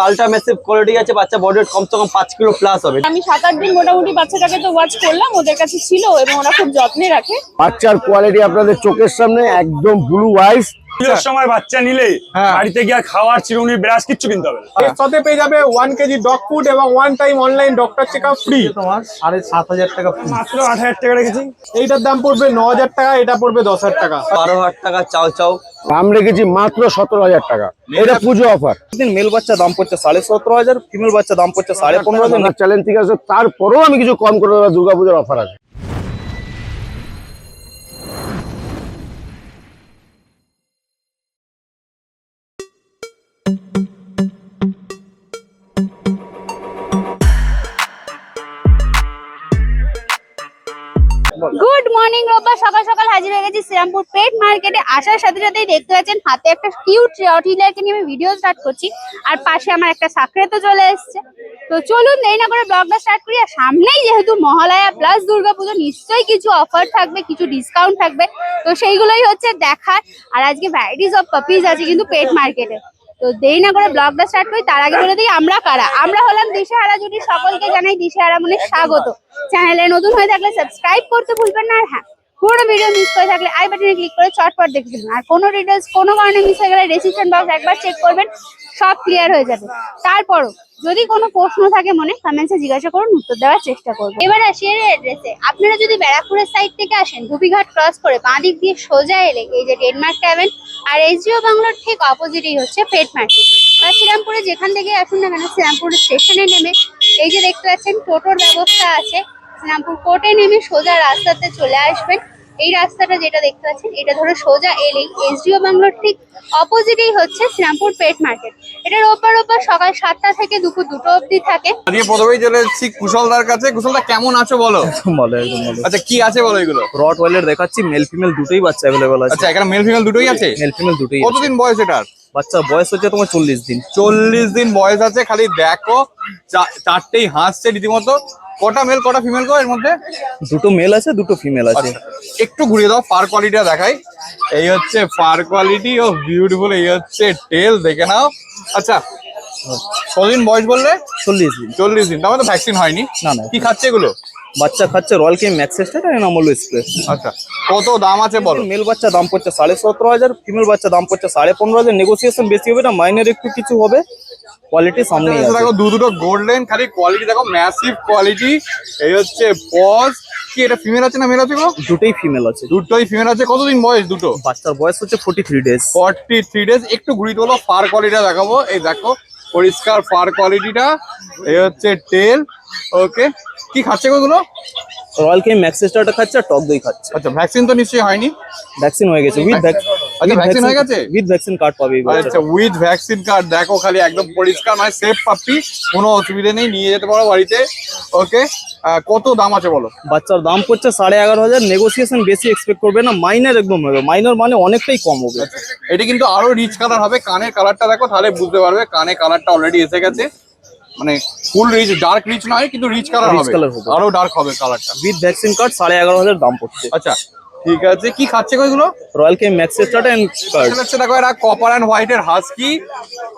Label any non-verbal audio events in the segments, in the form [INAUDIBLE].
Ultra massive quality আছে বাচ্চা body কমসে কম পাঁচ কিলো প্লাস হবে। আমি সাত আট দিন মোটামুটি বাচ্চাটাকে তো ওয়াচ করলাম ওদের কাছে ছিল এবং ওরা খুব যত্নে রাখে। বাচ্চার কোয়ালিটি আপনাদের চোখের সামনে একদম ব্লু আইস পুজোর সময় বাচ্চা নিলে হ্যাঁ। বাড়িতে গিয়ে খাওয়ার চিরুনি ব্রাশ কিচ্ছু কিনতে হবে এর সাথে পেয়ে যাবে ওয়ান কেজি ডগ ফুড এবং one time online doctor check up free তোমার সাড়ে সাত হাজার টাকা মাত্র আট হাজার টাকা রেখেছি। এইটার দাম পড়বে ন হাজার টাকা এটা পড়বে দশ হাজার টাকা। বারো হাজার টাকা চাও চাও। দাম রেখেছি মাত্র সতেরো হাজার টাকা। এটা পুজো অফার মেল বাচ্চা দাম পড়ছে সাড়ে সতেরো হাজার ফিমেল বাচ্চা দাম পড়ছে সাড়ে পনেরো হাজার। চ্যালেঞ্জ ঠিক আছে তারপরেও আমি কিছু কম করে দেবো দুর্গা পুজোর অফার আছে। গুড মর্নিং রোববার সকাল সকাল হাজির হয়ে গেছি শ্রীরামপুর পেট মার্কেটে আসার সাথে সাথেই দেখতে পাচ্ছেন হাতে একটা কিউট রটিলারকে নিয়ে আমি ভিডিও স্টার্ট করছি। আর পাশে আমার একটা সাকরে তো চলে এসেছে। তো চলুন দেরি না করে ব্লগটা স্টার্ট করি। আর সামনেই যেহেতু মহালয়া প্লাস দুর্গাপুজো, নিশ্চয়ই কিছু অফার থাকবে, কিছু ডিসকাউন্ট থাকবে। তো সেইগুলোই হচ্ছে দেখার। আর আজকে ভ্যারাইটিস অফ পাপিজ আছে কিন্তু পেট মার্কেটে তো দেরি না করে ব্লগটা স্টার্ট করি, তার আগে বলে দিই, আমরা কারা? আমরা হলাম দিশেহারা জুটি সকলকে জানাই দিশেহারা মনে স্বাগত। চ্যানেলে নতুন হয়ে থাকলে সাবস্ক্রাইব করতে ভুলবেন না, আর হ্যাঁ পুরোনো ভিডিও মিস করে থাকলে আই বাটনে ক্লিক করে চটপট দেখে ফেলুন আর কোনো ডিটেলস কোনো কারণে মিস হয়ে গেলে ডিসিশন বক্স একবার চেক করবেন, সব ক্লিয়ার হয়ে যাবে। তারপরও যদি কোনো প্রশ্ন থাকে মনে কমেন্টসে জিজ্ঞাসা করুন, উত্তর দেওয়ার চেষ্টা করব। এবার আসি এর অ্যাড্রেসে আপনারা যদি ব্যারাকপুরের সাইড থেকে আসেন ধুপিঘাট ক্রস করে বাঁ দিক দিয়ে সোজা এলে এই যে ডেনমার্ক ট্যাভেন আর এসডিও বাংলোর ঠিক অপোজিটেই হচ্ছে পেট মার্কেট বা শ্রীরামপুরে যেখান থেকে আসুন না কেন শ্রীরামপুর স্টেশনে নেমে, এই যে দেখতে পাচ্ছেন টোটোর ব্যবস্থা আছে। শ্রীরামপুর কোর্টে নেমে সোজা রাস্তাতে চলে আসবেন। এই রাস্তাটা যেটা দেখতে পাচ্ছেন এটা ধরো সোজা এলেই এসডিও বাংলোর ঠিক অপোজিটেই হচ্ছে শ্রীরামপুর পেট মার্কেট। এটা রোববার রোববার সকাল সাতটা থেকে দুপুর দুটো অবধি থাকে। আজকে প্রথমেই চলে এসেছি কুশলদার কাছে কুশলদা কেমন আছো বলো? বলো একদম আচ্ছা কি আছে বলো এগুলো? রট ওয়েলের দেখাচ্ছি মেল ফিমেল দুটোই বাচ্চা অ্যাভেলেবল আছে। আচ্ছা এখানে মেল ফিমেল দুটোই আছে? মেল ফিমেল দুটোই। কতদিন বয়স এটার? বাচ্চা বয়স হচ্ছে তোমার চল্লিশ দিন। চল্লিশ দিন বয়স আছে খালি দেখো চা- চারটেই হাসছে রীতিমতো। কটা মেল কটা ফিমেল গো এর মধ্যে? দুটো মেল আছে দুটো ফিমেল আছে। আচ্ছা একটু ঘুরিয়ে দাও ফার কোয়ালিটিটা দেখাই। এই হচ্ছে ফার কোয়ালিটি ও বিউটিফুল এই হচ্ছে টেল দেখে নাও। আচ্ছা কতদিন বয়স বললে? চল্লিশ দিন। চল্লিশ দিন তার তো ভ্যাকসিন হয়নি। না, না। কি খাচ্ছে এগুলো? বাচ্চা খাচ্ছে রয়্যাল কেম ম্যাক্সেসটা নামলো স্প্রে আচ্ছা কত দাম আছে বলো? মেল বাচ্চা দাম পড়ছে সাড়ে সতেরো হাজার ফিমেল বাচ্চা দাম পড়ছে সাড়ে পনেরো হাজার। নেগোসিয়েশন বেশি হবে না মাইনের একটু কিছু হবে। কোয়ালিটি আচ্ছা, আছে। দেখো দু দুটো গোল্ডেন খালি কোয়ালিটি দেখো ম্যাসিভ কোয়ালিটি এই হচ্ছে পজ কি এটা ফিমেল আছে না মেল আছে গো? দুটোই ফিমেল আছে। দুটোই ফিমেল আছে কতদিন বয়স দুটো? বাচ্চার বয়স হচ্ছে forty three days forty three days একটু ঘুরি তোলো ফার কোয়ালিটিটা দেখাবো। এই দেখো পরিষ্কার ফার কোয়ালিটিটা এই হচ্ছে টেল ওকে কি খাচ্ছে গো এগুলো? রয়্যাল কেম ম্যাক্সেসটা খাচ্ছে আর টক দই খাচ্ছে। আচ্ছা ভ্যাকসিন তো নিশ্চয়ই হয়নি। ভ্যাকসিন হয়ে গেছে উইথ আচ্ছা, vaccine হয়ে গেছে? উইথ ভ্যাকসিন কার্ড পাবে আচ্ছা উইথ ভ্যাকসিন কার্ড দেখো খালি একদম পরিষ্কার মানে সেফ পাপ্পি কোনো অসুবিধা নেই নিয়ে যেতে পারো বাড়িতে ওকে কত দাম আছে বলো? বাচ্চার দাম পড়ছে সাড়ে এগারো হাজার নেগোসিয়েশন বেশি এক্সপেক্ট করবে না মাইনার একদম হবে। মাইনার মানে অনেকটাই কম হবে। এটা কিন্তু আরও রিচ কালার হবে কানের কালারটা দেখো তাহলে বুঝতে পারবে কানে কালারটা অলরেডি এসে গেছে। মানে ফুল রিচ ডার্ক রিচ নয় কিন্তু রিচ কালার হবে। আরও ডার্ক হবে কালারটা উইথ ভ্যাকসিন কার্ড সাড়ে এগারো হাজার দাম পড়ছে। আচ্ছা ঠিক আছে কি খাচ্ছে গো এগুলো? রয়্যাল কেম ম্যাক্সেসটা এন্ড এটা হচ্ছে দেখো এটা কপার অ্যান্ড হোয়াইটের হাস্কি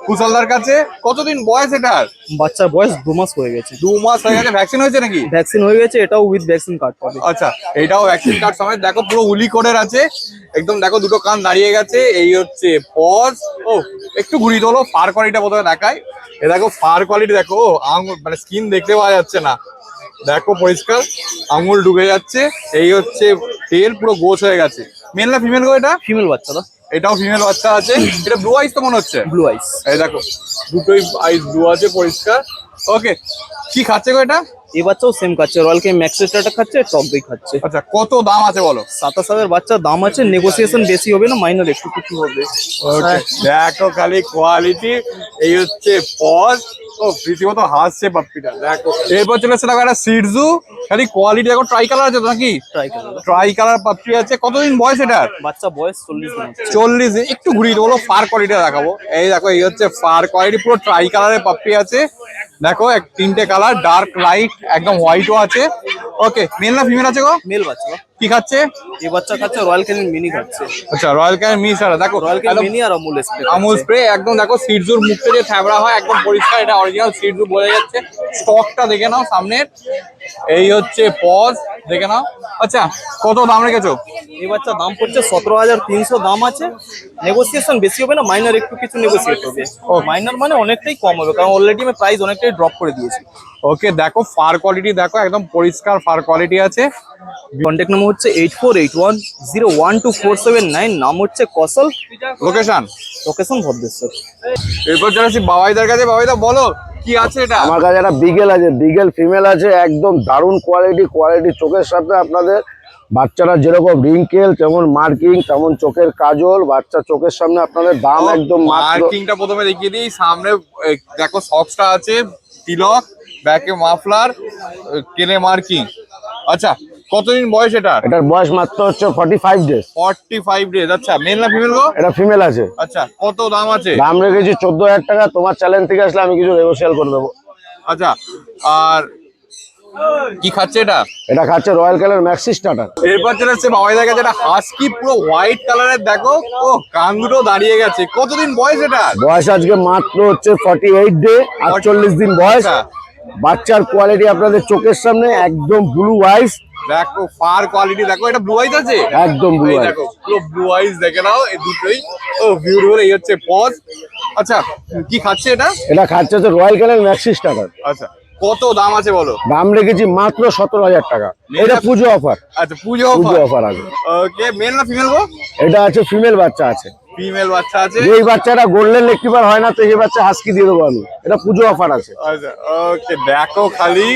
কুশলদার কাছে। কতদিন বয়স এটার? বাচ্চার বয়স দু মাস হয়ে গেছে। দু মাস হয়ে গেছে ভ্যাকসিন হয়েছে নাকি? ভ্যাকসিন হয়ে গেছে এটাও উইথ ভ্যাকসিন কার্ড পাবে। আচ্ছা এটাও ভ্যাকসিন কার্ড সমেত। দেখো পুরো উলি কোডের আছে। একদম দেখো দুটো কান দাঁড়িয়ে গেছে। এই হচ্ছে পজ ও একটু ঘুরিয়ে তোলো ফার কোয়ালিটিটা প্রথমে দেখায়। এ দেখো ফার কোয়ালিটি দেখো ও, আঙুল মানে স্কিন দেখতে পাওয়া যাচ্ছে না। দেখো পরিষ্কার আঙুল ঢুকে যাচ্ছে এই হচ্ছে তেল পুরো গোছ হয়ে গেছে। মেল না ফিমেল গো এটা? ফিমেল বাচ্চা এটাও ফিমেল বাচ্চা আছে। এটা ব্লু আইস তো মনে হচ্ছে? ব্লু আইস এই দেখো দুটোই আইস ব্লু আছে পরিষ্কার। ওকে কি খাচ্ছে গো এটা? এই বাচ্চাও সেম খাচ্ছে। রয়্যাল কেম ম্যাক্সেসটা খাচ্ছে টক দই খাচ্ছে। আচ্ছা কত দাম আছে বলো? সাতাশ হাজার বাচ্চার দাম আছে নেগোসিয়েশন বেশি হবে না মাইনার একটু কিছু হবে। ওকে দেখো খালি কোয়ালিটি এই হচ্ছে পজ। ও রীতিমতো হাসছে পাপ্পিটা দেখো। এরপর চলে এসে দেখো একটা সিডজু খালি কোয়ালিটি দেখো ট্রাই কালার আছে নাকি? ট্রাই করে ট্রাই কালার পাপ্পি আছে। কতদিন বয়স এটার বাচ্চা বয়স চল্লিশ দিন। চল্লিশ দিন একটু ঘুরিয়ে দেবো ফার কোয়ালিটি দেখাবো। এই দেখো এই হচ্ছে ফার কোয়ালিটি পুরো ট্রাই কালারের পাপ্পি আছে। দেখো এক তিনটে কালার ডার্ক লাইট একদম হোয়াইটও আছে। ওকে মেল না ফিমেল আছে গো? মেল বাচ্চা কি খাচ্ছে? এই বাচ্চা খাচ্ছে রয়্যাল ক্যানিন মিনি খাচ্ছে। আচ্ছা রয়্যাল ক্যানিন মিনি সারা দেখো রয়্যাল ক্যানিন মিনি আর অমুল স্প্রে আমুল স্প্রে একদম দেখো সিডজুর মুখে যে ফ্যাবরা হয় একদম পরিষ্কার এটা অরিজিনাল সিডজু বোঝা যাচ্ছে। স্টকটা দেখে নাও সামনে এই হচ্ছে পজ দেখে নাও। আচ্ছা কত দাম রেখেছো? এই বাচ্চা দাম পড়ছে সতেরো হাজার তিনশো দাম আছে। নেগোসিয়েশন বেশি হবে না মাইনার একটু কিছু নেগোসিয়েট হবে। ও মাইনার মানে অনেকটাই কম হবে কারণ অলরেডি আমি প্রাইস অনেকটাই ড্রপ করে দিয়েছি। ওকে দেখো ফার কোয়ালিটি দেখো একদম পরিষ্কার ফার কোয়ালিটি আছে। কন্ট্যাক্ট নাম্বার হচ্ছে eight four eight one zero one two four seven nine নাম হচ্ছে কসল। Location location Bhadreswar. এরপর যাচ্ছি বাবাইদার কাছে। বাবাইদা বলো। কি আছে এটা? আমার কাছে একটা বিগেল আছে বিগেল ফিমেল আছে একদম দারুণ কোয়ালিটি কোয়ালিটি চোখের সাথে আপনাদের। বাচ্চারা যেরকম রিঙ্কেল তেমন মার্কিং তেমন চোখের কাজল বাচ্চা চোখের সামনে আপনাদের দাম একদম মার্কিংটা প্রথমে দেখিয়ে দিই সামনে দেখো সক্সটা আছে তিলক ব্যাকে মাফলার কেনে মার্কিং আচ্ছা কতদিন বয়স এটা? এটার বয়স মাত্র হচ্ছে forty five days forty five days আচ্ছা মেল না ফিমেল গো? এটা ফিমেল আছে। আচ্ছা কত দাম আছে? দাম রেখেছি চোদ্দ হাজার টাকা তোমার চ্যালেঞ্জ থেকে আসলে আমি কিছু নেগোসিয়াল করে দেবো। আচ্ছা আর কি খাচ্ছে এটা? এটা খাচ্ছে রয়্যাল কালার ম্যাক্সি স্টার্টার এরপর চলে যাচ্ছে বাবাই দেখা যেটা হাস্কি পুরো হোয়াইট কালারের দেখো ও কান দুটো দাঁড়িয়ে গেছে। কতদিন বয়স এটা? বয়স আজকে মাত্র হচ্ছে ফর্টি এইট ডে আটচল্লিশ দিন বয়স। আচ্ছা। বাচ্চার কোয়ালিটি আপনাদের চোখের সামনে একদম ব্লু আইস দেখো ফার কোয়ালিটি দেখো এটা ব্লু আইজ আছে? একদম ব্লু আইস দেখো পুরো ব্লু আইজ দেখে নাও এই দুটোই। ও বিউটিফুল এই হচ্ছে পজ আচ্ছা কি খাচ্ছে এটা? এটা খাচ্ছে হচ্ছে রয়্যাল কালার ম্যাক্সি স্টার্টার আচ্ছা কত দাম আছে বলো? দাম রেখেছি মাত্র সতেরো হাজার টাকা। এটা পুজো অফার আচ্ছা পুজো পুজো অফার আছে। ওকে মেল না ফিমেল গো? এটা আছে ফিমেল বাচ্চা আছে। ফিমেল বাচ্চা আছে? যেই বাচ্চাটা গোল্ডেন লেকটিবার হয় না তো সেই বাচ্চা হাসকি দিয়ে দেবো আমি। এটা পুজো অফার আছে। আচ্ছা ওকে দেখো খালি।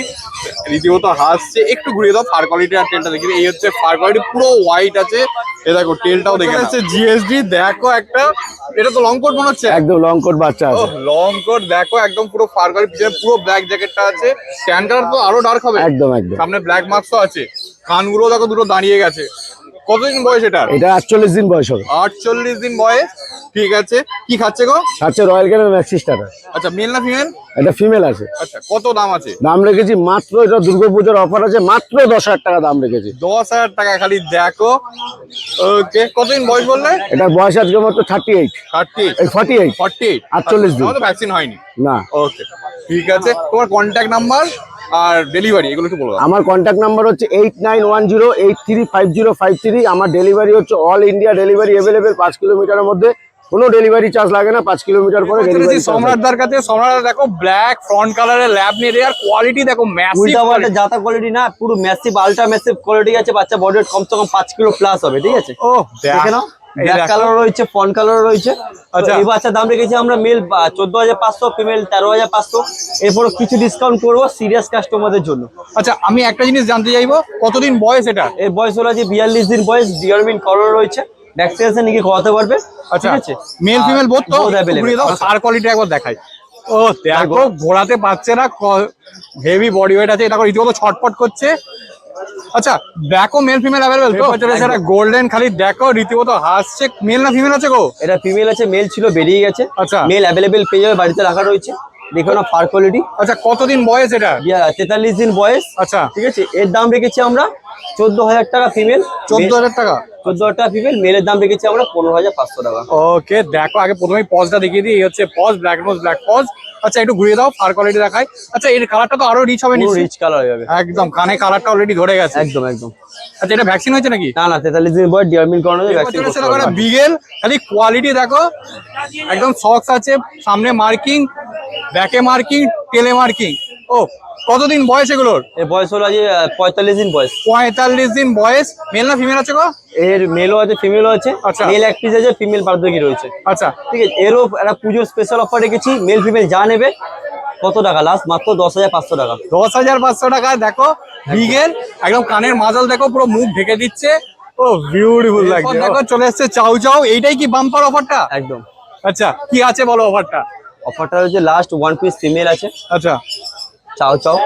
রীতিমতো হাসছে। একটু ঘুরিয়ে দাও ফার কোয়ালিটি আর টেলটা দেখি এই হচ্ছে ফার কোয়ালিটি পুরো হোয়াইট আছে। এ দেখো টেলটাও দেখে যাচ্ছে জিএসডি দেখো একটা। এটা তো লং কোট মনে হচ্ছে? একদম লং কোট বাচ্চা আছে। লং কোট দেখো একদম পুরো ফার কোয়ালিটি পিছনে পুরো ব্ল্যাক জ্যাকেটটা আছে। স্ট্যান্ড কালার তো আরও ডার্ক হবে। একদম একদম। সামনে ব্ল্যাক মার্কসও আছে। কানগুলো দেখো দুটো দাঁড়িয়ে গেছে। কতদিন বয়স এটা? এটা আটচল্লিশ দিন বয়স হবে। আটচল্লিশ দিন বয়স ঠিক আছে। কি খাচ্ছে গো? খাচ্ছে রয়্যাল কালার ম্যাক্সি স্টার্টার আচ্ছা মেল না ফিমেল এটা ফিমেল আছে। আচ্ছা কত দাম আছে? দাম রেখেছি মাত্র এটা দুর্গাপুজোর অফার আছে মাত্র দশ হাজার টাকা দাম রেখেছি। দশ হাজার টাকা খালি দেখো। ওকে কতদিন বয়স বললে? এটার বয়স আজকে মাত্র থার্টি এইট থার্টি এই ফর্টি এইট ফর্টি এইট 48 দিন। ভ্যাকসিন হয়নি। না। ওকে ঠিক আছে। তোমার কন্ট্যাক্ট নাম্বার আর ডেলিভারি এগুলো একটু বলো আমার কন্ট্যাক্ট নাম্বার হচ্ছে eight nine one zero eight three five zero five three আমার ডেলিভারি হচ্ছে অল ইন্ডিয়া ডেলিভারি অ্যাভেলেবেল পাঁচ কিলোমিটারের মধ্যে। কোনো ডেলিভারি চার্জ লাগে না পাঁচ কিলোমিটার পরে ডেলিভারি সম্রাটদার কাছে সম্রাট দেখো ব্ল্যাক ফ্রন্ট কালারের ল্যাব নিয়ে আর কোয়ালিটি দেখো ম্যাসিভ উল্টা পাল্টা জাতা কোয়ালিটি না পুরো ম্যাসিভ আলট্রা ম্যাসিভ কোয়ালিটি আছে বাচ্চা বডি কমসে কম পাঁচ কিলো প্লাস হবে ঠিক আছে? ও দেখে। নাও। ব্ল্যাক কালার রয়েছে ফন কালার রয়েছে। আচ্ছা। এই বাচ্চার দাম রেখেছি আমরা মেল চোদ্দ হাজার পাঁচশো ফিমেল তেরো হাজার পাঁচশো। এরপরে কিছু ডিসকাউন্ট করব সিরিয়াস কাস্টমারদের জন্য। আচ্ছা আমি একটা জিনিস জানতে চাইব কতদিন বয়স এটা? এর বয়স হলো যে বিয়াল্লিশ দিন বয়স ডিয়ারমিন কালার রয়েছে। ভ্যাকসিনেশন নিয়ে করাতে পারবে। আচ্ছা ঠিক আছে? মেল ফিমেল বোধ তো? আর কোয়ালিটি একবার দেখাই। ও দেখো ঘোরাতে পারছে না হেভি বডি ওয়েট আছে এটা রীতিমতো ছটপট করছে। আচ্ছা দেখো মেল ফিমেল অ্যাভেলেবল তো? একটা গোল্ডেন খালি দেখো রীতিমতো হাসছে। মেল না ফিমেল আছে গো? এটা ফিমেল আছে মেল ছিল বেরিয়ে গেছে। আচ্ছা। মেল অ্যাভেলেবেল পেয়ে যাবে বাড়িতে রাখা রয়েছে। দেখো না ফার কোয়ালিটি আচ্ছা কতদিন বয়স এটা? তেতাল্লিশ দিন বয়স। আচ্ছা। ঠিক আছে এর দাম রেখেছি আমরা চোদ্দ হাজার টাকা ফিমেল চোদ্দ হাজার টাকা? চোদ্দ হাজার টাকা ফিমেল মেলের দাম রেখেছি আমরা পনেরো হাজার পাঁচশো টাকা। ওকে দেখো আগে প্রথমেই পজটা দেখিয়ে দিই এই হচ্ছে paws black nose black paws আচ্ছা একটু ঘুরিয়ে দাও ফার কোয়ালিটি দেখায় আচ্ছা এর কালারটা তো আরও রিচ হবে নিশ্চয়ই। রিচ কালার হয়ে যাবে। একদম কানে কালারটা অলরেডি ধরে গেছে। একদম একদম। আচ্ছা এটা ভ্যাকসিন হয়েছে নাকি? না না তেতাল্লিশ দিন বয়স ডিয়ারমিন করানো হয়েছে ভ্যাকসিন বিগেল খালি কোয়ালিটি দেখো একদম সক্স আছে সামনে মার্কিং ব্যাকে মার্কিং টেলে মার্কিং ও কতদিন বয়স এগুলোর? এর বয়স হলো যে পঁয়তাল্লিশ দিন বয়স। পঁয়তাল্লিশ দিন বয়স। মেল না ফিমেল আছে গো? এর মেলও আছে ফিমেলও আছে। আচ্ছা। মেল এক পিস আছে ফিমেল বার্ধক্য রয়েছে। আচ্ছা। ঠিক আছে এরও একটা পুজোর স্পেশাল অফার রেখেছি মেল ফিমেল যা নেবে কত টাকা? লাস্ট মাত্র দশ হাজার পাঁচশো টাকা। দশ হাজার পাঁচশো টাকা দেখো বিগেল একদম কানের মাজাল দেখো পুরো মুখ ঢেকে দিচ্ছে। ও বিউটিফুল লাগছে দেখো চলে এসছে চাউ চাউ। এইটাই কি বাম্পার অফারটা একদম। আচ্ছা কি আছে বলো অফারটা অফারটা হচ্ছে লাস্ট ওয়ান পিস ফিমেল আছে। আচ্ছা। চাও চাও।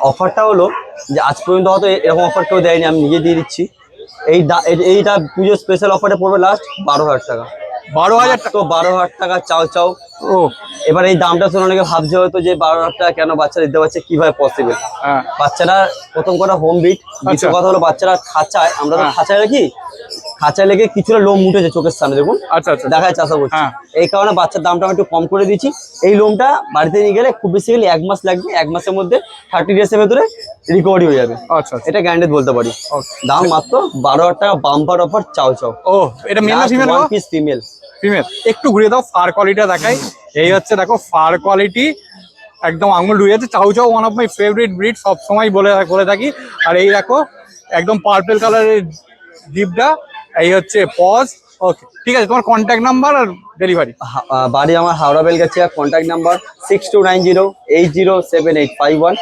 অফারটা হলো যে আজ পর্যন্ত হয়তো এরকম অফার কেউ দেয়নি আমি নিজে দিয়ে দিচ্ছি। এই দা- এইটা পুজোর স্পেশাল অফারে পড়বে লাস্ট বারো হাজার টাকা। বারো হাজার টাকা তো বারো হাজার টাকা চাও চাও। ও এবার এই দামটা শুনে অনেকে ভাবছে হয়তো যে বারো হাজার টাকা কেন বাচ্চা দিতে পারছে কীভাবে পসিবল হ্যাঁ। বাচ্চারা প্রথম কথা হোম বিট দ্বিতীয় আচ্ছা। কথা হলো বাচ্চারা খাঁচায় আমরা তো হ্যাঁ। খাঁচায় রাখি খাঁচায় লেগে কিছুটা লোম উঠেছে চোখের সামনে দেখুন। আচ্ছা আচ্ছা। দেখা যাচ্ছে আশা করছি। এই কারণে বাচ্চার দামটা আমি একটু কম করে দিচ্ছি। এই লোমটা বাড়িতে নিয়ে গেলে খুব বেশি গেলে এক মাস লাগবে এক মাসের মধ্যে থার্টি ডেজের ভেতরে রিকভারি হয়ে যাবে। আচ্ছা আচ্ছা। এটা গ্যারান্টেড বলতে পারি। দাম মাত্র বারো হাজার টাকা বাম্পার অফার চাও চাও। ও এটা মেল ফিমেল পিস ফিমেল একটু ঘুরিয়ে দাও ফার কোয়ালিটিটা দেখাই। এই হচ্ছে দেখো ফার কোয়ালিটি একদম আঙুল ডুবে যাচ্ছে chow chow one of my favourite breed সবসময় বলে বলে থাকি। আর এই দেখো, একদম পার্পল কালারের ডিপটা এই হচ্ছে পজ ওকে ঠিক আছে, তোমার কন্ট্যাক্ট নাম্বার আর ডেলিভারি বাড়ি আমার Howrah, Belgachia contact number six two nine zero eight zero seven eight five one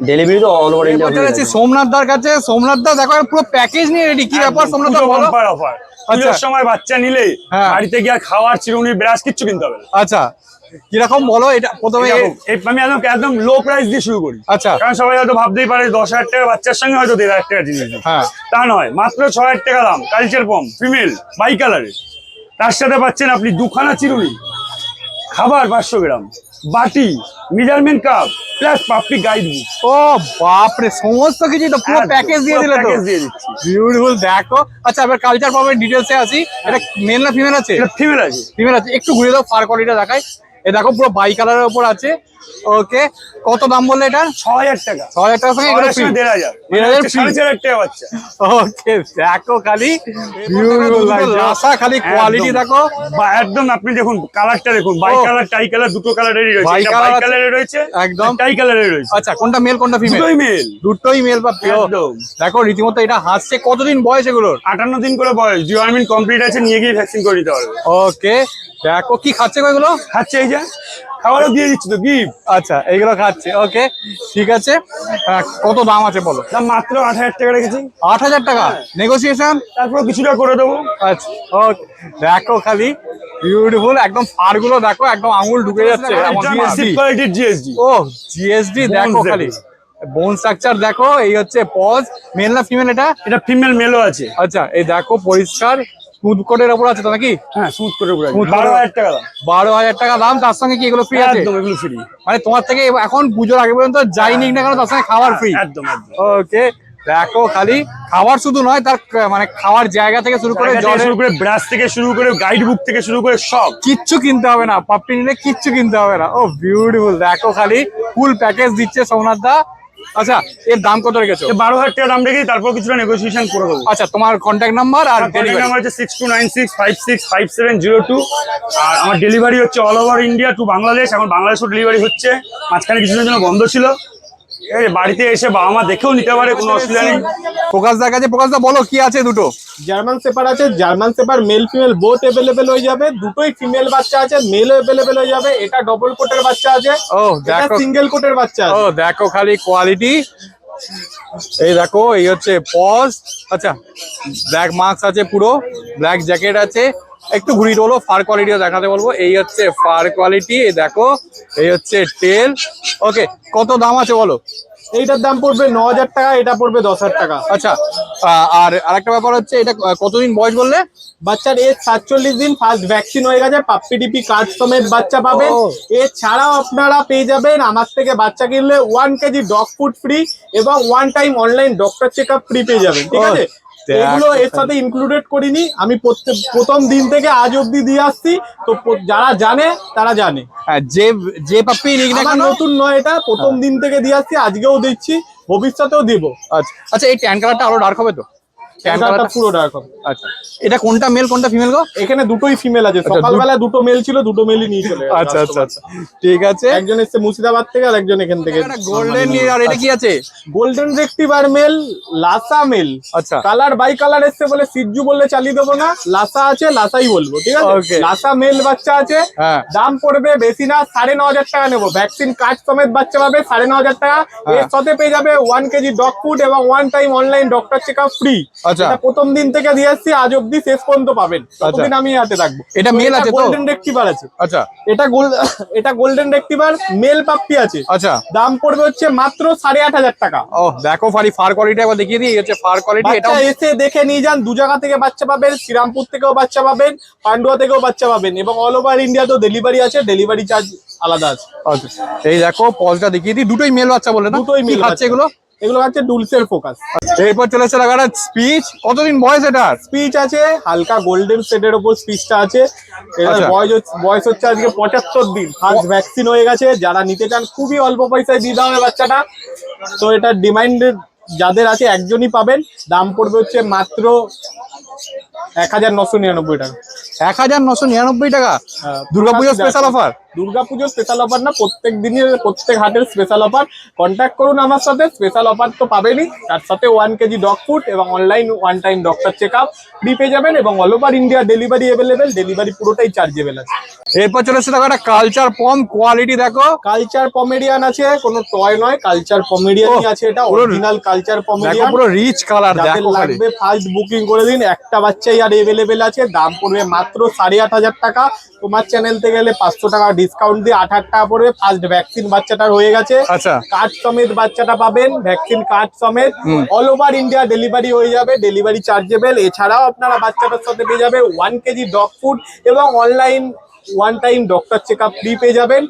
delivery তো অল ওভার ইন্ডিয়া সোমনাথ দার কাছে। সোমনাথ দা দেখো পুরো প্যাকেজ নিয়ে রেডি কি ব্যাপার সোমনাথ দা বলো। অফার অফার আচ্ছা। পুজোর সময় বাচ্চা নিলে হ্যাঁ। বাড়িতে গিয়ে খাওয়ার চিরুনি ব্রাশ কিচ্ছু কিনতে হবে আচ্ছা। কীরকম বলো এটা প্রথমে? এই আমি একদম একদম লো প্রাইস দিয়ে শুরু করি। আচ্ছা। কারণ সবাই হয়তো ভাবতেই পারে দশ হাজার টাকা বাচ্চার সঙ্গে হয়তো দেড় হাজার টাকা জিনিস হ্যাঁ। তা নয় মাত্র ছ হাজার টাকা দাম কালচার পম ফিমেল বাই কালারের তার সাথে পাচ্ছেন আপনি দুখানা চিরুনি। খাবার পাঁচশো গ্রাম বাটি মেজারমেন্ট কাপ প্লাস পাপড়ি গাইড বুক। ও বাপরে সমস্ত কিছু তো পুরো প্যাকেজ দিয়ে দিলে তো। দিয়ে দিচ্ছি। বিউটিফুল দেখো। আচ্ছা এবার কালচার পাবের ডিটেলসে আসি। এটা মেল না ফিমেল আছে? এটা ফিমেল আছে। ফিমেল আছে। একটু ঘুরে দাও ফার কোয়ালিটিটা দেখাই। এ দেখো পুরো বাই কালারের উপর আছে। ওকে কত দাম বললে এটা? ছ হাজার টাকা। ছ হাজার টাকার সঙ্গে এগুলো ফ্রি দেড় হাজার। দেড় হাজার। সাড়ে চার টাকা বাচ্চা। ওকে দেখো খালি। আশা খালি কোয়ালিটি দেখো। একদম আপনি দেখুন কালারটা দেখুন। বাই কালার টাই কালার দুটো কালারেরই রয়েছে। বাই। কালারের রয়েছে একদম। টাই কালারের রয়েছে। আচ্ছা কোনটা মেল কোনটা ফিমেল দুটোই মেল দুটোই মেল বা একদম। দেখো রীতিমতো এটা হাসছে। কতদিন বয়স এগুলোর? আটান্ন দিন করে বয়স। ডিওয়ার্মিন কমপ্লিট আছে নিয়ে গিয়ে ভ্যাকসিন করে দিতে পারবে। ওকে দেখো কি খাচ্ছে এগুলো? খাচ্ছে এই যে। খাবারও দিয়ে দিচ্ছি তো গিফট। আচ্ছা এইগুলো খাচ্ছে ওকে ঠিক আছে। আহ, কত দাম আছে বলো? দাম মাত্র আট হাজার টাকা রেখেছি। আট হাজার টাকা? নেগোসিয়েশন তারপর কিছুটা করে দেবো। আচ্ছা ওকে দেখো খালি বিউটিফুল একদম ফারগুলো দেখো একদম আঙুল ঢুকে যাচ্ছে জিএসডি ও জিএসডি দেখো খালি বোন স্ট্রাকচার দেখো এই হচ্ছে পজ মেল না ফিমেল এটা? এটা ফিমেল মেলও আছে। আচ্ছা এই দেখো পরিষ্কার স্মুথ কোটের ওপর আছে তো নাকি? হ্যাঁ স্মুথ করে পুরো Smooth বারো হাজার টাকা দাম। বারো হাজার টাকা দাম তার সঙ্গে কি এগুলো ফ্রি আছে? একদম এগুলো ফ্রি মানে তোমার থেকে এখন পুজোর আগে পর্যন্ত যাই নিক না কেন তার সঙ্গে খাবার ফ্রি একদম ওকে দেখো খালি খাবার শুধু নয় তার মানে খাওয়ার জায়গা থেকে শুরু করে জলের শুরু করে ব্রাশ থেকে শুরু করে গাইড বুক থেকে শুরু করে সব। কিচ্ছু কিনতে হবে না পাপ্পি নিলে কিচ্ছু কিনতে হবে না। ও বিউটিফুল দেখো খালি ফুল প্যাকেজ দিচ্ছে সোমনাথ দা। আচ্ছা এর দাম কত রেখেছো? বারো হাজার টাকা দাম রেখে তারপর কিছুটা নেগোসিয়েশন করে দেবো। আচ্ছা তোমার কন্ট্যাক্ট নাম্বার আর কন্ট্যাক্ট ডেলিভারি নাম্বার হচ্ছে six two nine six five six five seven zero two আর আমার ডেলিভারি হচ্ছে all over India to Bangladesh এখন বাংলাদেশও ডেলিভারি হচ্ছে। মাঝখানে কিছুদিনের জন্য বন্ধ ছিল। বাড়িতে এসে বাবা মা দেখেও নিতে পারে কোনো অসুবিধা নেই। প্রকাশ দার কাছে প্রকাশ দা বলো কি আছে দুটো? জার্মান সেপার আছে German shepherd male female both available হয়ে যাবে। দুটোই ফিমেল বাচ্চা আছে মেলও অ্যাভেলেবেল হয়ে যাবে। এটা ডবল কোটের বাচ্চা আছে ও দেখো। সিঙ্গেল কোটের বাচ্চা ও দেখো খালি কোয়ালিটি এই দেখো এই হচ্ছে পজ আচ্ছা ব্ল্যাক মাস্ক আছে পুরো ব্ল্যাক জ্যাকেট আছে। একটু ঘুরি বলো ফার কোয়ালিটিও দেখাতে বলব। এই হচ্ছে ফার কোয়ালিটি দেখো এই হচ্ছে টেল ওকে কত দাম আছে বলো? এইটার দাম পড়বে ন হাজার টাকা এটা পড়বে দশ হাজার টাকা। আচ্ছা আর আরেকটা ব্যাপার হচ্ছে এটা কতদিন বয়স বললে? বাচ্চার এজ সাতচল্লিশ দিন ফার্স্ট ভ্যাকসিন হয়ে গেছে পাপ্পি টিপি কাজ সমেত বাচ্চা পাবেন। এছাড়াও আপনারা পেয়ে যাবেন আমার থেকে বাচ্চা কিনলে one KG dog food free এবং one time online doctor check up free পেয়ে যাবেন ঠিক আছে? এগুলো এর সাথে ইনক্লুডেড করিনি। আমি প্রত্যেক- প্রথম দিন থেকে আজ অব্দি দিয়ে আসছি। তো যারা জানে তারা জানে। হ্যাঁ, যে যে পাপ্পি নিক না নতুন নয় এটা। প্রথম দিন থেকে দিয়ে আসছি আজকেও দিচ্ছি ভবিষ্যতেও দিব। আচ্ছা আচ্ছা এই ট্যান কালারটা আরও ডার্ক হবে তো? কালারটা পুরো ডার্ক হবে। আচ্ছা। এটা কোনটা মেল কোনটা ফিমেল গো? এখানে দুটোই ফিমেল আছে। আচ্ছা, সকালবেলা দুটো মেল ছিল দুটো মেলই নিয়ে চলে আচ্ছা আচ্ছা আচ্ছা। ঠিক আছে। একজন এসছে মুর্শিদাবাদ থেকে আর একজন এখান থেকে। গোল্ডেন আর এটা কি আছে? Golden retriever male Lhasa male আচ্ছা। কালার বাই কালার এসছে বলে সিজ্জু বললে চালিয়ে দেবো না লাসা আছে লাসাই বলব ঠিক আছে? লাসা মেল বাচ্চা আছে। হ্যাঁ। দাম পড়বে বেশি না সাড়ে ন হাজার টাকা নেব। ভ্যাকসিন কার্ড সমেত বাচ্চা পাবে সাড়ে ন হাজার টাকা। হ্যাঁ। এর সাথে পেয়ে যাবে ওয়ান কেজি ডগ ফুড এবং one time online doctor check up free. এটা প্রথম দিন থেকে দিয়ে আসছি আজ অব্দি শেষ পর্যন্ত পাবেন। ততদিন আমি হাতে থাকব এটা male আছে তো? গোল্ডেন রেক্টিভার আছে। আচ্ছা। এটা গোল্ড এটা গোল্ডেন রেক্টিভার মেল পাপ্পি আছে। আচ্ছা। দাম পড়বে হচ্ছে মাত্র সাড়ে আট হাজার টাকা। ও দেখো ফারি ফার কোয়ালিটি একবার দেখিয়ে দিই হচ্ছে ফার কোয়ালিটি বাচ্চা এটাও এসে দেখে নিয়ে যান দু জায়গা থেকে বাচ্চা পাবেন শ্রীরামপুর থেকেও বাচ্চা পাবেন পান্ডুয়া থেকেও বাচ্চা পাবেন এবং অল ওভার ইন্ডিয়াতেও ডেলিভারি আছে ডেলিভারি চার্জ আলাদা আছে। আচ্ছা। এই দেখো পজটা দেখিয়ে দিই দুটোই মেল বাচ্চা বলে না? দুটোই মেল খাচ্ছে এগুলো? এগুলো হচ্ছে ডুলসের ফোকাস এরপর চলে এসে লাগাটা স্পিচ কতদিন বয়স এটার স্পিচ আছে হালকা গোল্ডেন সেটের ওপর স্পিচটা আছে। আচ্ছা। বয়স হচ্ছে- বয়স হচ্ছে আজকে পঁচাত্তর দিন। ফার্স্ট ভ্যাকসিন হয়ে গেছে যারা নিতে চান খুবই অল্প পয়সায় দিয়ে দেওয়া হবে বাচ্চাটা। তো এটা ডিমান্ডেড যাদের আছে একজনই পাবেন। দাম পড়বে হচ্ছে মাত্র এক হাজার নশো নিরানব্বই টাকা। এক হাজার নশো নিরানব্বই টাকা? দুর্গাপুজো স্পেশাল অফার দুর্গাপুজোর স্পেশাল অফার না প্রত্যেক দিনের প্রত্যেক হাটের স্পেশাল অফার কন্ট্যাক্ট করুন আমার সাথে স্পেশাল অফার তো পাবেনই। তার সাথে ওয়ান কেজি ডগ ফুড এবং online one time doctor check up free পেয়ে যাবেন এবং all over India delivery available delivery পুরোটাই চার্জেবল আছে। এরপর চলে এসে লাগাটা কালচার পম কোয়ালিটি দেখো। কালচার পমেডিয়ান আছে কোনো টয় নয় কালচার পমেডিয়ানই আছে এটা অরিজিনাল কালচার দেখো পমেডিয়ান পুরো রিচ কালার দেখো লাগবে ফার্স্ট বুকিং করে দিন একটা বাচ্চাই আর এভেলেবেল আছে দাম পড়বে মাত্র সাড়ে আট হাজার টাকা। তোমার চ্যানেল থেকে গেলে পাঁচশো টাকা ডিসকাউন্ট দিয়ে আট হাজার টাকা পড়বে ফার্স্ট ভ্যাকসিন বাচ্চাটার হয়ে গেছে। আচ্ছা। কার্ড সমেত বাচ্চাটা পাবেন ভ্যাকসিন কার্ড সমেত। অল ওভার ইন্ডিয়া ডেলিভারি হয়ে যাবে ডেলিভারি চার্জেবল এছাড়াও আপনারা বাচ্চাটার সাথে পেয়ে যাবে ওয়ান কেজি ডগ ফুড এবং online one time doctor check up free পেয়ে যাবেন।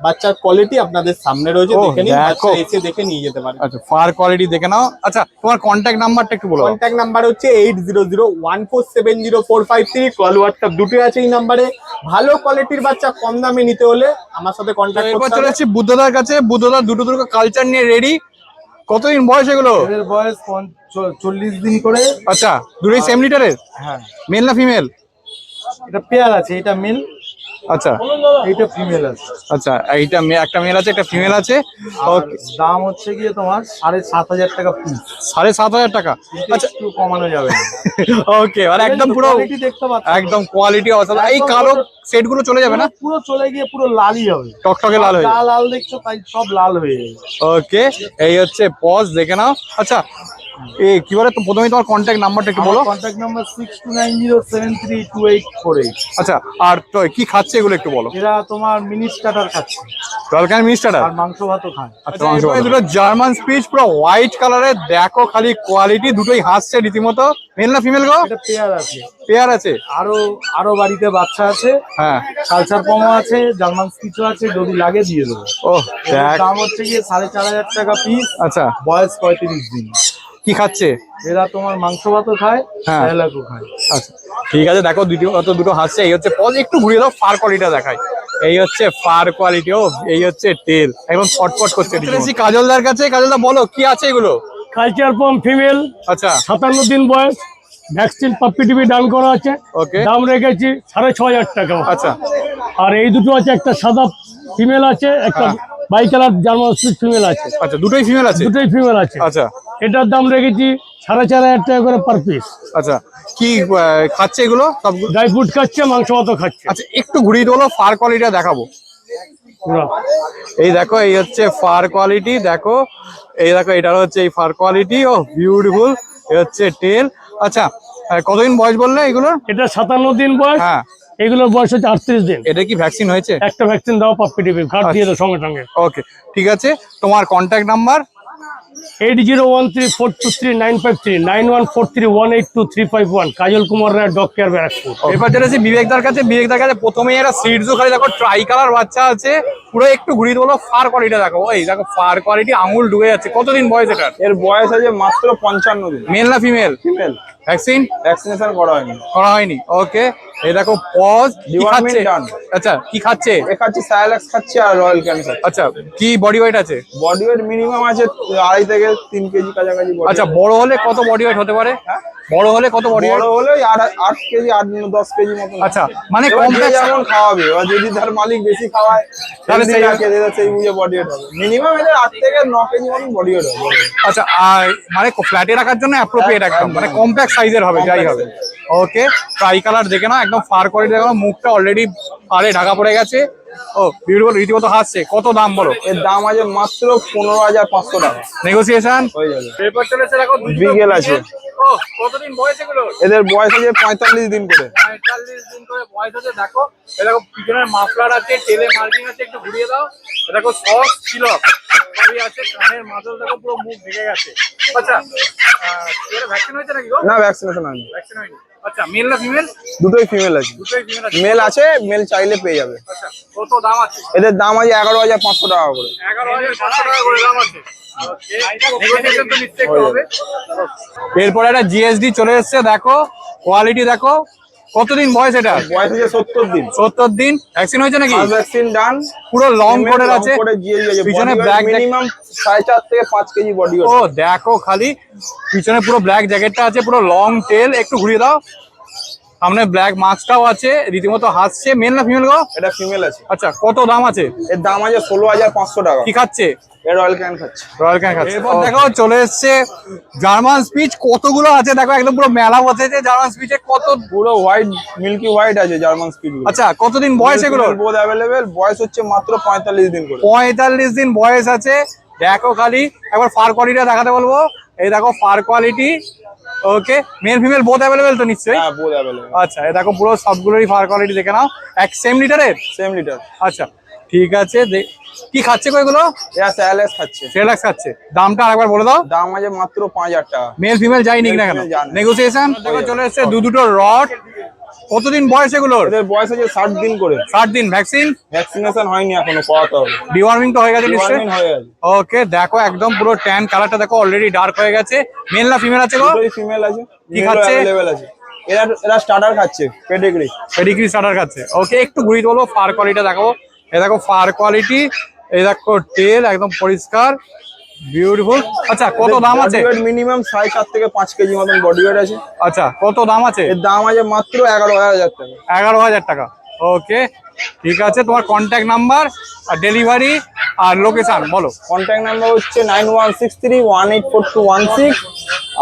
বাচ্চার কোয়ালিটি আপনাদের সামনে রয়েছে দেখে নিন বাচ্চা এসে দেখে নিয়ে যেতে পারে। আচ্ছা ফার কোয়ালিটি দেখে নাও। আচ্ছা তোমার কন্ট্যাক্ট নাম্বারটা একটু বলো। কন্ট্যাক্ট নাম্বার হচ্ছে eight zero zero one four seven zero four five three call WhatsApp দুটোই আছে এই নাম্বারে ভালো কোয়ালিটির বাচ্চা কম দামে নিতে হলে আমার সাথে কন্ট্যাক্ট এরপর করতে চলে হবে। এসেছি বুদ্ধদার কাছে। বুদ্ধদার দুটো দুটো কালচার নিয়ে রেডি কতদিন বয়স এগুলো? এদের বয়স পঞ্চ- চ- চল্লিশ দিন করে। আচ্ছা দুটোই সেম লিটারের হ্যাঁ। মেল না ফিমেল এটা পেয়ার আছে এটা মেল আচ্ছা। এইটা ফিমেল আছে। আচ্ছা এইটা একটা মেল আছে একটা ফিমেল আছে। দাম হচ্ছে গিয়ে তোমার সাড়ে সাত হাজার টাকা সাড়ে সাত হাজার টাকা। আচ্ছা। একটু কমানো যাবে ওকে [LAUGHS] আর একদম পুরো Quality দেখতে পাচ্ছ। একদম কোয়ালিটি অসাধারণ। এই কালো সেটগুলো চলে যাবে না? পুরো চলে গিয়ে পুরো লালই হবে। টকটকে লাল হয়ে যা লাল দেখছ তাই সব লাল হয়ে যাবে। ওকে এই হচ্ছে পজ দেখে নাও। আচ্ছা এই কি বলে তো প্রথমে তোমার কন্ট্যাক্ট নাম্বারটা একটু বলো। Contact number six two nine zero seven three two eight four eight আচ্ছা আর তো কি খাচ্ছে এগুলো একটু বলো। এরা তোমার মিনি স্টার্টার খাচ্ছে। আর মাংস ভাতও খায়। আচ্ছা দুটো জার্মান স্পিচ পুরো হোয়াইট কালারের দেখো খালি কোয়ালিটি দুটোই হাসছে রীতিমতো। মেল না ফিমেল গো? এটা পেয়ার আছে। পেয়ার আছে? আরও আরও বাড়িতে বাচ্চা আছে হ্যাঁ। কালচার পমো আছে জার্মান কিছু আছে যদি লাগে দিয়ে দেবো। ও দাম হচ্ছে গিয়ে সাড়ে চার হাজার টাকা পিস আচ্ছা। বয়স পঁয়ত্রিশ দিন। কি খাচ্ছে? এরা তোমার মাংস ভাতও খায় হ্যাঁ। খায়। আচ্ছা ঠিক আছে দেখো দুটো অত দুটো হাসছে। এই হচ্ছে পজ একটু ঘুরিয়ে দাও ফার কোয়ালিটিটা দেখায় এই হচ্ছে ফার কোয়ালিটি ও এই হচ্ছে তেল। একদম ফটফট করছে। কাজলদার কাছে কাজলদা বলো কি আছে এগুলো? কালচার পম ফিমেল আচ্ছা। সাতান্ন দিন বয়স ভ্যাকসিন পাপ্পি টিপি ডান করা আছে। ওকে দাম রেখেছি সাড়ে ছ হাজার টাকা। আচ্ছা। আর এই দুটো আছে একটা সাদা ফিমেল আছে একটা বাই কালার জার্মান ফিমেল আছে। আচ্ছা দুটোই ফিমেল আছে? দুটোই ফিমেল আছে। আচ্ছা। এটার দাম রেখেছি সাড়ে চার হাজার টাকা করে পার পিস আচ্ছা। কি খাচ্ছে এগুলো ড্রাই ফ্রুট খাচ্ছে মাংস মতো খাচ্ছে। আচ্ছা একটু ঘুরিয়ে তোলো ফার কোয়ালিটিটা দেখাবো। এই দেখো এই হচ্ছে ফার কোয়ালিটি দেখো। এই দেখো এটা হচ্ছে এই ফার কোয়ালিটি ও বিউটিফুল এই হচ্ছে টেল আচ্ছা কতদিন বয়স বললে এগুলো এটা সাতান্ন দিন বয়স। হ্যাঁ। এগুলোর বয়স হচ্ছে আটত্রিশ দিন। এটা কি ভ্যাকসিন হয়েছে? একটা ভ্যাকসিন দাও পাপ্পি টিপি ঘাট দিয়ে দাও সঙ্গে সঙ্গে। ওকে ঠিক আছে। তোমার contact number eight zero one three four two three nine five three nine one four three one eight two three five one Kajal Kumar Roy dog care Barrackpore এরপর চলে এসেছি বিবেকদার কাছে বিবেকদার কাছে প্রথমে একটা সিডসও খালি দেখো ট্রাই কালার বাচ্চা আছে পুরো একটু ঘুরিয়ে বলো ফার কোয়ালিটি দেখো। ওই দেখো ফার কোয়ালিটি আঙুল ডুবে যাচ্ছে। কতদিন বয়স এটার? এর বয়স আছে মাত্র পঞ্চান্ন দিন। মেল না ফিমেল ফিমেল ভ্যাকসিন ভ্যাকসিনেশন করা হয়নি। করা হয়নি ওকে এই দেখো পজ কি খাচ্ছে? আচ্ছা কি খাচ্ছে? এ খাচ্ছে সায়ালাক্স খাচ্ছে আর রয়্যাল ক্যান্সার আচ্ছা কি বডি ওয়েট আছে? বডি ওয়েট মিনিমাম আছে আড়াই থেকে তিন কেজি কাছাকাছি আচ্ছা বড় হলে কত বডি ওয়েট হতে পারে? হ্যাঁ? বড় হলে কত বডি বড় হলে আট কেজি আট দশ কেজি মতো আচ্ছা মানে কমপ্লেক্স যেমন খাওয়াবে এবার যদি তার মালিক বেশি খাওয়ায় তাহলে সেই- সেই বুঝে বডি ওয়েট হবে মিনিমাম এদের আট থেকে ন কেজি মতন বডি ওয়েট হবে আচ্ছা আর মানে ফ্ল্যাটে রাখার জন্য অ্যাপ্রোপ্রিয়েট একদম মানে কম্প্যাক্ট সাইজের হবে যাই হবে। ওকে ট্রাই কালার দেখে না একদম ফার কোয়ালিটি দেখো মুখটা অলরেডি ফারে ঢাকা পড়ে গেছে। ও বিউটিফুল রীতিমতো হাসছে কত দাম বলো? এর দাম আছে মাত্র পনেরো হাজার পাঁচশো টাকা। নেগোসিয়েশন হয়ে যাবে। এরপর চলেছে দেখো বিগেল আছে। কতদিন বয়স এগুলো? এদের বয়স আছে পঁয়তাল্লিশ দিন করে। পঁয়তাল্লিশ দিন করে বয়স আছে দেখো এরকম পিছনের মাফলার আছে টেলে মার্কিং আছে একটু ঘুরিয়ে দাও। দেখো সস ছিল সবই আছে কানের মাদল দেখো পুরো মুখ ঢেকে গেছে। আচ্ছা ভ্যাকসিন হয়েছে নাকি না ভ্যাকসিনেশন হয়নি। ভ্যাকসিন হয়নি। আচ্ছা মেল না ফিমেল দুটোই ফিমেল আছে। দুটোই ফিমেল আছে। মেল আছে মেল চাইলে পেয়ে যাবে। আচ্ছা কত দাম আছে? এদের দাম আছে এগারো হাজার পাঁচশো টাকা করে। এগারো হাজার পাঁচশো টাকা করে দাম আছে। এরপরে একটা জিএসডি চলে এসছে দেখো কোয়ালিটি দেখো। কতদিন বয়স এটা? বয়স হয়েছে সত্তর দিন। সত্তর দিন? ভ্যাকসিন হয়েছে নাকি? ভ্যাকসিন ডান পুরো লং কোডের আছে। পিছনে ব্ল্যাক মিনিমাম সাড়ে চার থেকে পাঁচ কেজি বডি ও দেখো খালি। পিছনে পুরো ব্ল্যাক জ্যাকেটটা আছে পুরো লং টেল একটু ঘুরিয়ে দাও। সামনে ব্ল্যাক মাস্কটাও আছে রীতিমতো হাসছে। মেল না ফিমেল গো? এটা ফিমেল আছে। আচ্ছা কত দাম আছে? এর দাম আছে ষোলো হাজার পাঁচশো টাকা। কি খাচ্ছে? এর রয়্যাল ক্যান খাচ্ছে। রয়্যাল ক্যান খাচ্ছে। এরপর দেখো চলে এসছে জার্মান স্পিচ কতগুলো আছে? দেখো একদম পুরো মেলা বসেছে জার্মান স্পিচে কত পুরো হোয়াইট মিল্কি হোয়াইট আছে জার্মান স্পিড আচ্ছা কতদিন বয়স এগুলো বোধ অ্যাভেলেবেল বয়স হচ্ছে মাত্র পঁয়তাল্লিশ দিন করে। পঁয়তাল্লিশ দিন বয়স আছে। দেখো খালি একবার ফার কোয়ালিটিটা দেখাতে বলব। এই দেখো fur quality okay male female both available তো নিশ্চয়ই? হ্যাঁ বোধ অ্যাভেলেবেল আচ্ছা এ দেখো পুরো সবগুলোরই ফার কোয়ালিটি দেখে নাও। এক সেম লিটারের সেম লিটার আচ্ছা ঠিক আছে কি খাচ্ছে কয়গুলো এগুলো? এরা স্যালেস খাচ্ছে। সেলাক্স খাচ্ছে। দামটা আরেকবার বলে দাও। দাম আছে মাত্র পাঁচ হাজার টাকা। মেল ফিমেল যাই নিক না কেন? যান। নেগোসিয়েশন দেখো চলে এসেছে দু দুটো রড কতদিন বয়স এগুলোর? এদের বয়স আছে ষাট দিন করে। ষাট দিন ভ্যাকসিন ভ্যাকসিনেশন হয়নি এখনও করাতে হবে। ডিওয়ার্মিং তো হয়ে গেছে নিশ্চয়ই? হয়ে ওকে দেখো একদম পুরো ট্যান কালারটা দেখো অলরেডি ডার্ক হয়ে গেছে। মেল না ফিমেল আছে গো? ফিমেল আছে কি খাচ্ছে? অ্যাভেলেবেল আছে। এরা এরা স্টার্টার খাচ্ছে পেডিগ্রি পেডিগ্রি স্টার্টার কাছে ওকে একটু ঘুরিয়ে বলব ফার কোয়ালিটি দেখো এই দেখো ফার কোয়ালিটি এই দেখো টেল একদম পরিষ্কার। বিউটিফুল আচ্ছা কত দাম আছে? মিনিমাম সাড়ে চার থেকে পাঁচ কেজি মতন বডি ওয়েট আছে। আচ্ছা কত দাম আছে? এর দাম আছে মাত্র এগারো হাজার টাকা। এগারো হাজার টাকা। ওকে ঠিক আছে তোমার কন্ট্যাক্ট নাম্বার আর ডেলিভারি আর লোকেশন বলো। কন্ট্যাক্ট নাম্বার হচ্ছে nine one six three one eight four two one six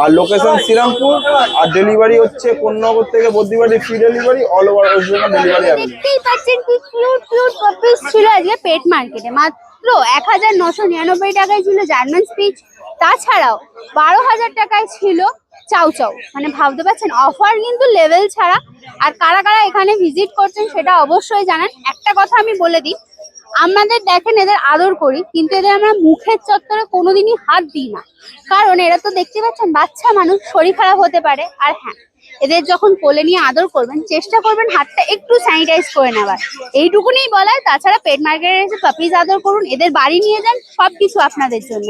আর লোকেশন শ্রীরামপুর আর ডেলিভারি হচ্ছে কোন্নগর থেকে বদ্রিবাড়ি free delivery all over West Bengal delivery available দেখতেই পাচ্ছেন কি কিউট কিউট পাপিস ছিল আজকে পেট মার্কেটে মাত্র এক হাজার নশো নিরানব্বই টাকায় ছিল জার্মান স্পিচ তাছাড়াও বারো হাজার টাকায় ছিল চাউ চাউ। মানে ভাবতে পারছেন অফার কিন্তু লেভেল ছাড়া। আর কারা কারা এখানে ভিজিট করছেন সেটা অবশ্যই জানান। একটা কথা আমি বলে দিই, আমাদের দেখেন এদের আদর করি, কিন্তু এদের আমরা মুখের চত্বরে কোনোদিনই হাত দিই না। কারণ এরা তো দেখতে পাচ্ছেন, বাচ্চা মানুষ, শরীর খারাপ হতে পারে, আর হ্যাঁ এদের যখন কোলে নিয়ে আদর করবেন, চেষ্টা করবেন হাতটা একটু স্যানিটাইজ করে নেওয়ার এইটুকুনি বলায় তাছাড়া পেট মার্কেটে এসে পাপিজ আদর করুন, এদের বাড়ি নিয়ে যান সব কিছু আপনাদের জন্য।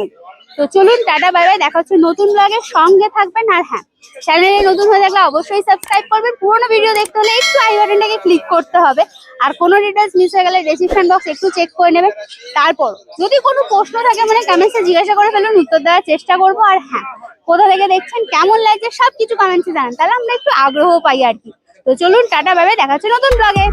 তো চলুন, টাটা, বাই বাই। দেখা হচ্ছে নতুন ব্লগের সঙ্গে থাকবেন। আর হ্যাঁ চ্যানেলে নতুন হয়ে থাকলে অবশ্যই সাবস্ক্রাইব করবেন। পুরোনো ভিডিও দেখতে হলে একটু আই বাটনটাকে ক্লিক করতে হবে। আর কোনো ডিটেলস মিস হয়ে গেলে ডেসক্রিপশন বক্স একটু চেক করে নেবেন। তারপর, যদি কোনো প্রশ্ন থাকে মানে কমেন্টসে জিজ্ঞাসা করে ফেলুন, উত্তর দেওয়ার চেষ্টা করব। আর হ্যাঁ কোথা থেকে দেখছেন, কেমন লাগছে সব কিছু কমেন্টসে জানান। তাহলে আমরা একটু আগ্রহ পাই আর কি। তো চলুন, টাটা, বাই দেখা হচ্ছে নতুন ব্লগে